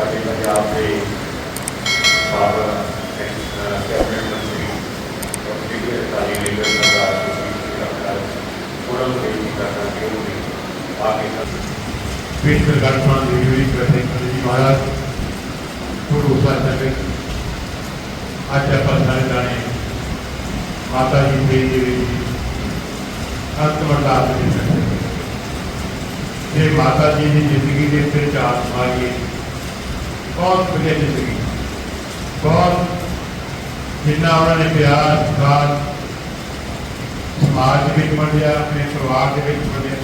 سارے جانے ماتا جیتا ماتا جی زندگی کے چار آئیے بہت بڑی زندگی بہت جنہ انہوں نے پیار ساتھ سماج کے منڈیا اپنے پروار کے بھی منڈیا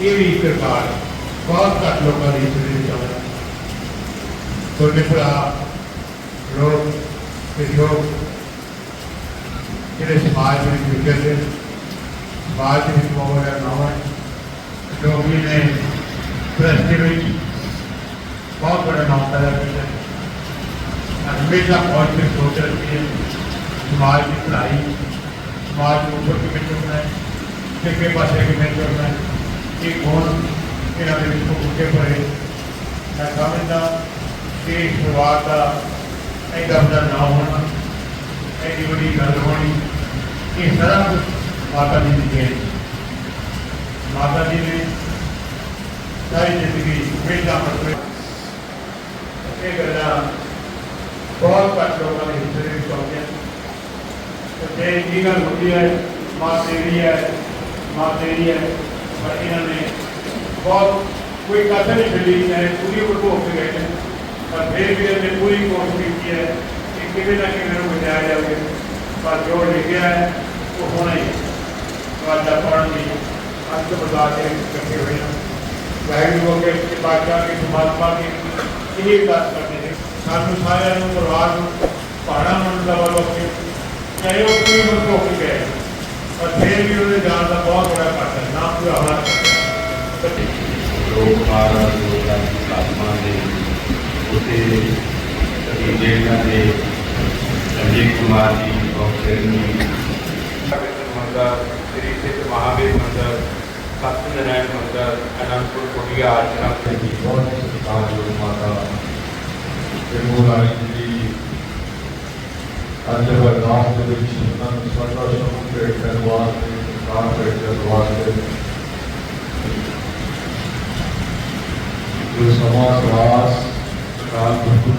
یہ بھی کردار بہت گھٹ لوگوں کی زندگی چلتا چھوٹے بڑا لوگ لوگ جڑے سماج میں گزرتے سماج بھی موجود نہ ہوئے لوگ نے بھی کا نام پیدا کیا ہے ہمیشہ فوج میں سوچ رکھی ہے سماج کی پڑھائی سماج کو اوپر کیونکہ چڑھنا ہے کتنے پاس ہے کتنے چڑھنا ہے کہ کون یہاں کے کو بھوکے پڑے میں سمجھتا کہ پروار کا ایک بڑا نہ ہونا ایڈی بڑی گل ہونی یہ سارا کچھ ماتا جی نے کیا ماتا جی نے ساری زندگی ہمیشہ ਇਹ ਗੱਲਾਂ ਬਹੁਤ ਘੱਟ ਲੋਕਾਂ ਦੇ ਹਿੱਸੇ ਵਿੱਚ ਆਉਂਦੀਆਂ ਤੇ ਜੇ ਇਹ ਗੱਲ ਹੁੰਦੀ ਹੈ ਮਾਂ ਤੇਰੀ ਹੈ ਮਾਂ ਤੇਰੀ ਹੈ ਪਰ ਇਹਨਾਂ ਨੇ ਬਹੁਤ ਕੋਈ ਕਦਰ ਨਹੀਂ ਛੱਡੀ ਹੈ ਪੂਰੀ ਭਰਪੂਰ ਕੇ ਗਏ ਨੇ ਪਰ ਫਿਰ ਵੀ ਇਹਨੇ ਪੂਰੀ ਕੋਸ਼ਿਸ਼ ਕੀਤੀ ਹੈ ਕਿ ਕਿਵੇਂ ਨਾ ਕਿਵੇਂ ਨੂੰ ਬਚਾਇਆ ਜਾਵੇ ਪਰ ਜੋ ਲਿਖਿਆ ਹੈ ਉਹ ਹੋਣਾ ਹੀ ਵਾਜਾ ਪੜਨ ਦੀ ਅੰਤ ਬਤਾ ਕੇ ਇਕੱਠੇ ਹੋਏ ਹਾਂ ਵਾਹਿਗੁਰੂ ਕੇ ਕਿ ਬਾਦਸ਼ਾਹ ਦੀ ਪਰਮਾਤਮਾ ਦੀ ਇਹ ਅਰਦਾਸ ਕਰਦੇ ਨੇ ਸਾਨੂੰ ਸਾਰਿਆਂ ਨੂੰ ਪਰਿਵਾਰ ਨੂੰ ਪਹਾੜਾ ਮੰਨ ਦਾ ਵੱਲੋਂ ਕਿ ਚਾਹੇ ਉਹ ਕੋਈ ਮਰਕੋ ਕੇ ਗਏ ਪਰ ਫਿਰ ਵੀ ਉਹਦੇ ਜਾਣ ਦਾ ਬਹੁਤ ਬੜਾ ਘਾਟਾ ਹੈ ਨਾ ਪੂਰਾ ਹੋਣਾ ਚਾਹੀਦਾ ਲੋਕ ਮਹਾਰਾਜ ਲੋਕਾਂ ਦੀ ਆਤਮਾ ਦੇ ਉਤੇ ਇਹਨਾਂ ਦੇ ਅਜੇ ਕੁਮਾਰ ਜੀ ਡਾਕਟਰ ਜੀ ਮੰਦਰ ਸ੍ਰੀ ਸਿੱਧ ਮਹਾਵੀਰ ਮੰਦਰ ਸਤਿ ਨਾਰਾਇਣ ਮੰਦਰ ਅਨੰਦਪੁਰ ਕੋਟੀਆ ਆਸ਼ਰਮ ਦੇ ਜੀ ਬਹੁਤ ਸਤਿਕਾਰਯੋਗ ਮਾਤਾ నిర్మూలానికి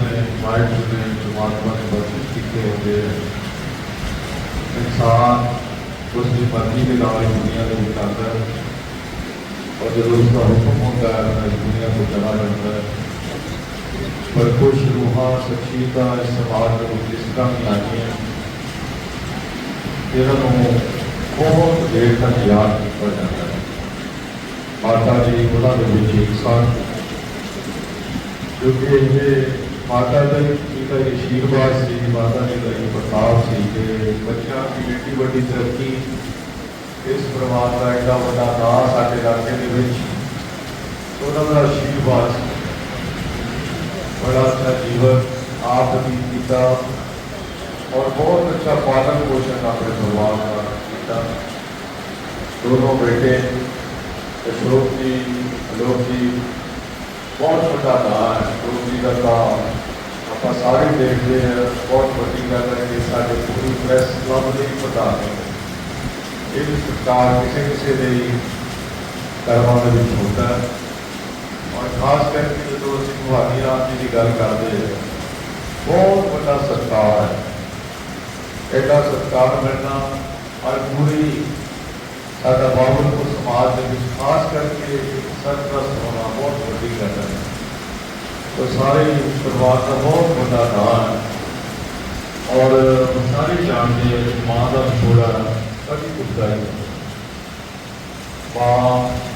نے مائٹ نے انسان اس کی مرضی کے دعوے دنیا کے نکالتا ہے اور جب اس کا حکم ہوتا ہے دنیا کو چلا جاتا ہے۔ ਪਰ ਕੁਝ ਰੂਹਾਂ ਸੱਚੀਤਾ ਇਸ ਸਮਾਜ ਦੇ ਵਿੱਚ ਤਰ੍ਹਾਂ ਦੀਆਂ ਆਈਆਂ। ਨੂੰ ਬਹੁਤ ਦੇਰ ਤੱਕ ਯਾਦ ਕੀਤਾ ਜਾਂਦਾ ਹੈ। ਮਾਤਾ ਜੀ ਉਹਨਾਂ ਦੇ ਵਿੱਚ ਇੱਕ ਸਨ ਕਿਉਂਕਿ ਇਹ ਮਾਤਾ ਦਾ ਦਾ ਹੀ ਆਸ਼ੀਰਵਾਦ ਸੀ, ਮਾਤਾ ਜੀ ਦਾ ਹੀ ਪ੍ਰਤਾਪ ਸੀ ਕਿ ਬੱਚਿਆਂ ਦੀ ਏਡੀ ਵੱਡੀ ਤਰੱਕੀ ਇਸ ਪਰਿਵਾਰ ਦਾ ਐਡਾ ਵੱਡਾ ਨਾਂ ਸਾਡੇ ਇਲਾਕੇ ਦੇ ਵਿੱਚ ਉਹਨਾਂ ਦਾ ਆਸ਼ੀਰਵਾਦ ਸੀ। بڑا اچھا جیون آپ بتیت کیا اور بہت اچھا پالن پوشن اپنے پروار کا کیا۔ دونوں بیٹے، اشوک جی الوک جی بہت چھوٹا تھا اشوک جی کا تھا آپ سارے دیکھتے ہیں، بہت بڑی گل ہے کہ سارے پوری پریس کلب نہیں پتا یہ سرکار کسی کسی کروا ہوتا ہے۔ خاص کر کے جو اسی رام جی کی گل کرتے ہیں، بہت بڑا ستار ہے۔ ایڈا ستار ملنا اور پوری سارا بابل کو سماج کے خاص کر کے سرپرست ہونا بہت ویڈی گل ہے۔ تو سارے پریوار کا بہت بڑا دان ہے۔ اور ساری جانتے ہیں ماں کا چھوڑا کبھی کچھ گائی ماں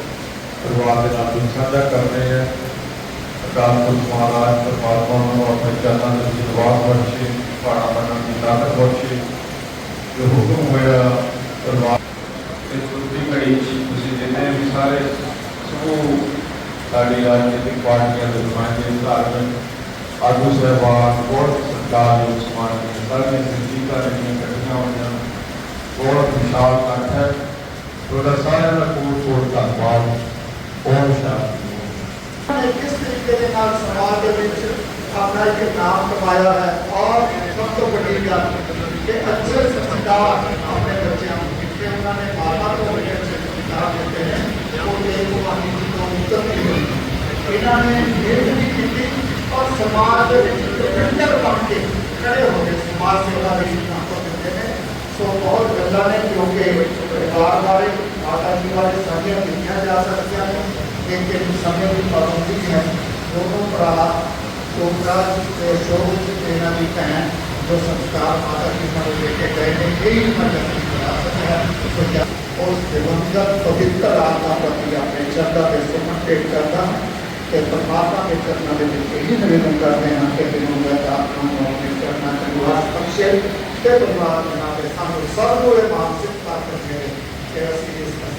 ਪਰਿਵਾਰ ਦੇ ਨਾਲ ਦੁੱਖ ਸਾਂਝਾ ਕਰ ਰਹੇ ਹਾਂ ਅਕਾਲ ਪੁਰਖ ਮਹਾਰਾਜ ਪਰਮਾਤਮਾ ਨੂੰ ਆਪਣੇ ਚਰਨਾਂ ਦੇ ਵਿੱਚ ਨਿਵਾਸ ਬਖਸ਼ੇ ਪਹਾੜਾ ਬਣਨ ਦੀ ਤਾਕਤ ਬਖਸ਼ੇ ਜੋ ਹੁਕਮ ਹੋਇਆ ਪਰਮਾਤਮਾ ਇਸ ਦੂਜੀ ਘੜੀ 'ਚ ਤੁਸੀਂ ਜਿੰਨੇ ਵੀ ਸਾਰੇ ਸਮੂਹ ਸਾਡੀ ਰਾਜਨੀਤਿਕ ਪਾਰਟੀਆਂ ਦੇ ਨੁਮਾਇੰਦੇ ਧਾਰਮਿਕ ਆਗੂ ਸਹਿਬਾਨ ਬਹੁਤ ਸਰਕਾਰ ਦੇ ਸਮਾਨ ਦੀਆਂ ਸਾਰੀਆਂ ਸੰਜੀਦਾਂ ਜਿਹੜੀਆਂ ਇਕੱਠੀਆਂ ਹੋਈਆਂ ਬਹੁਤ ਵਿਸ਼ਾਲ ਇਕੱਠ ਹੈ ਤੁਹਾਡਾ ਸਾਰਿਆਂ ਦਾ ਕੋਟ ਕੋਟ ਧੰਨਵਾਦ اوم شاہ نے کس طریقے کے نام سماج کے وچ اپنا ایک نام کمایا ہے اور سب تو بڑی گل کہ اچھے سمجھدار اپنے بچوں کو کتنے انہوں نے ماں باپ کو بڑے اچھے سمجھدار دیتے ہیں وہ دیکھ قربانی کی تو اتر نہیں ہوئی انہوں نے محنت بھی کی اور سماج لیڈر بن کے کھڑے ہو گئے سماج سیوا کے سدھانتوں کے سو بہت گلا نے کیونکہ بار بار ایک ماتا جی والے سامنے لکھا جا سکتا ہے لیکن سمے کی پابندی ہے۔ دونوں بڑا ٹوکرا شروع دینا بھی کہیں جو سنسکار ماتا جی والے لے کے گئے ہیں، یہی مرکز کی وراثت ہے۔ تو کیا اس دیوندر پوتر آتما پتی اپنے چردا پہ سمن پیٹ کرنا کہ پرماتما کے چرنا میں مل کے ہی نویدن کرتے ہیں کہ دیوندر آتما کو اپنے چرنا کے گواہ کہ پرماتما کے سامنے سرگوڑے مانسک طاقت ہے کہ اسی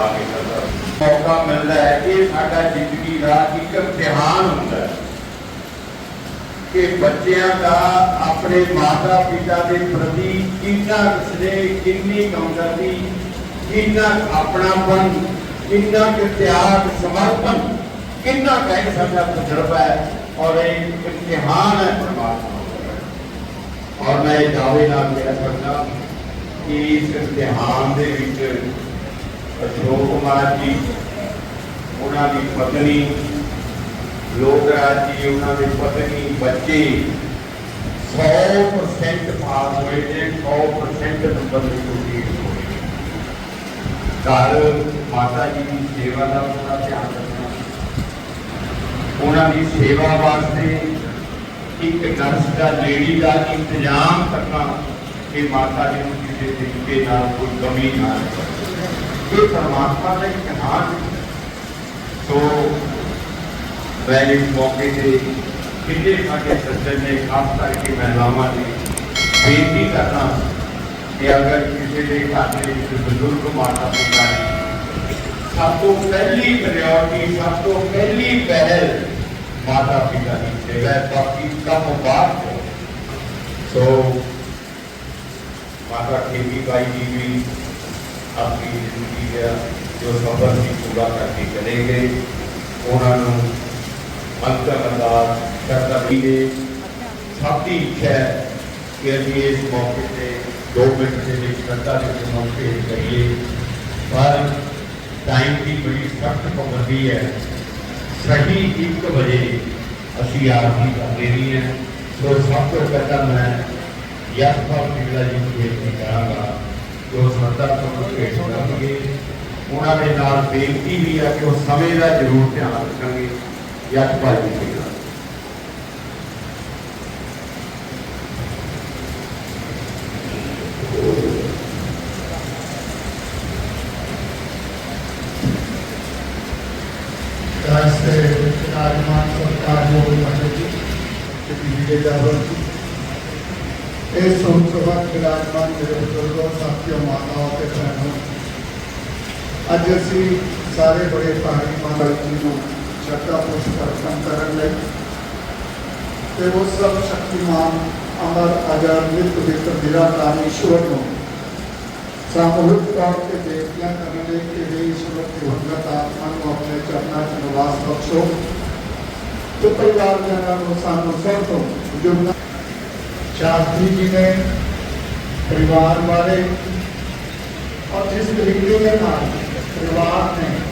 ਆਕੇ ਸਰਦਾਰ ਮੌਕਾ ਮਿਲਦਾ ਹੈ ਇਹ ਸਾਡਾ ਜ਼ਿੰਦਗੀ ਦਾ ਇੱਕ ਇਮਤਿਹਾਨ ਹੁੰਦਾ ਹੈ ਕਿ ਬੱਚਿਆਂ ਦਾ ਆਪਣੇ ਮਾਤਾ ਪਿਤਾ ਦੇ ਪ੍ਰਤੀ ਕਿੰਨਾ ਸਨੇਹ, ਕਿੰਨੀ ਹਮਦਰਦੀ ਕਿੰਨਾ ਆਪਣਾਪਨ, ਕਿੰਨਾ ਕੁ ਤਿਆਗ, ਸਮਰਪਣ, ਕਿੰਨਾ ਕਹਿ ਸਾਡਾ ਤਜਰਬਾ ਹੈ ਔਰ ਇਹ ਇਮਤਿਹਾਨ ਹੈ ਪਰਮਾਤਮਾ ਔਰ ਮੈਂ ਇਹ ਦਾਅਵੇ ਨਾਲ ਕਹਿ ਸਕਦਾ ਕਿ ਇਸ ਇਮਤਿਹਾਨ ਦੇ ਵਿੱਚ ਅਸ਼ੋਕ ਕੁਮਾਰ ਜੀ, ਉਹਨਾਂ ਦੀ ਪਤਨੀ ਲੋਕ ਰਾਜ ਜੀ ਉਹਨਾਂ ਦੇ ਪਤਨੀ, ਬੱਚੇ 100% ਪਾਸ ਹੋਏ ਨੇ 100% ਨੰਬਰ ਦੀ ਕੁੜੀ ਘਰ ਮਾਤਾ ਜੀ ਦੀ ਸੇਵਾ ਦਾ ਪੂਰਾ ਧਿਆਨ ਰੱਖਣਾ। ਉਹਨਾਂ ਦੀ ਸੇਵਾ ਵਾਸਤੇ ਇੱਕ ਨਰਸ ਦਾ ਲੇਡੀ ਦਾ ਇੰਤਜ਼ਾਮ ਕਰਨਾ ਕਿ ਮਾਤਾ ਜੀ ਨੂੰ ਕਿਸੇ ਤਰੀਕੇ ਨਾਲ ਕੋਈ ਕਮੀ ਨਾ ਆਵੇ। ਇਹ ਪਰਮਾਤਮਾ ਦਾ ਇਮਤਿਹਾਨ ਹੈ। ਸੋ ویلڈ موقع دے کھلے کھا کے سچن نے خاص طرح کی محلامہ دی بیٹی کرنا کہ اگر کسی نے کھاتے کے کسی بزرگ کو مارتا پتا ہے سب کو پہلی پریارٹی سب کو پہلی پہل ماتا پتا کی سیوا ہے باقی کم بات ہے سو ماتا کھیتی بائی جی بھی اپنی زندگی کا جو سفر بھی پورا کرتی کے چلے گئے انہوں نے منطق انداز ترتبی نے ساتھی شہر کہ ابھی اس موقع پہ دو منٹ سے ایک گھنٹہ کے موقع چاہیے پر ٹائم کی بڑی سخت پابندی ہے صحیح ایک بجے اسی آپ کی کر دینی ہے تو سب تو پہلا میں یس بھاؤ نگلا جی کو بےنتی کروں گا جو سردر کو پیش کریں گے انہوں نے بےنتی بھی ہے کہ وہ سمے کا ضرور دھیان رکھیں گے jak kwalifikacja. سارے بڑے پہاڑی ماں اپنے چراہ بخشوار شاستری جی نے والے اور جس ریکریوار نے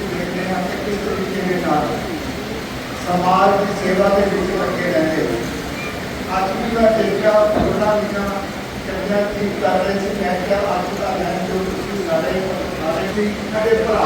ਅੰਤਿਮ ਤਰੀਕੇ ਦੇ ਨਾਲ ਸਮਾਜ ਦੀ ਸੇਵਾ ਦੇ ਵਿੱਚ ਲੱਗੇ ਰਹਿੰਦੇ ਅੱਜ ਵੀ ਦਾ ਦੇਖਿਆ ਉਹਨਾਂ ਦੀਆਂ ਕੰਨਾਂ ਕੀ ਕਰ ਰਹੇ ਸੀ ਮੈਂ ਕਿਹਾ, ਅੱਜ ਦਾ ਲੈਣ ਜੋ ਤੁਸੀਂ ਸਾਡੇ ਸਾਰੇ ਵੀ ਸਾਡੇ ਭਰਾ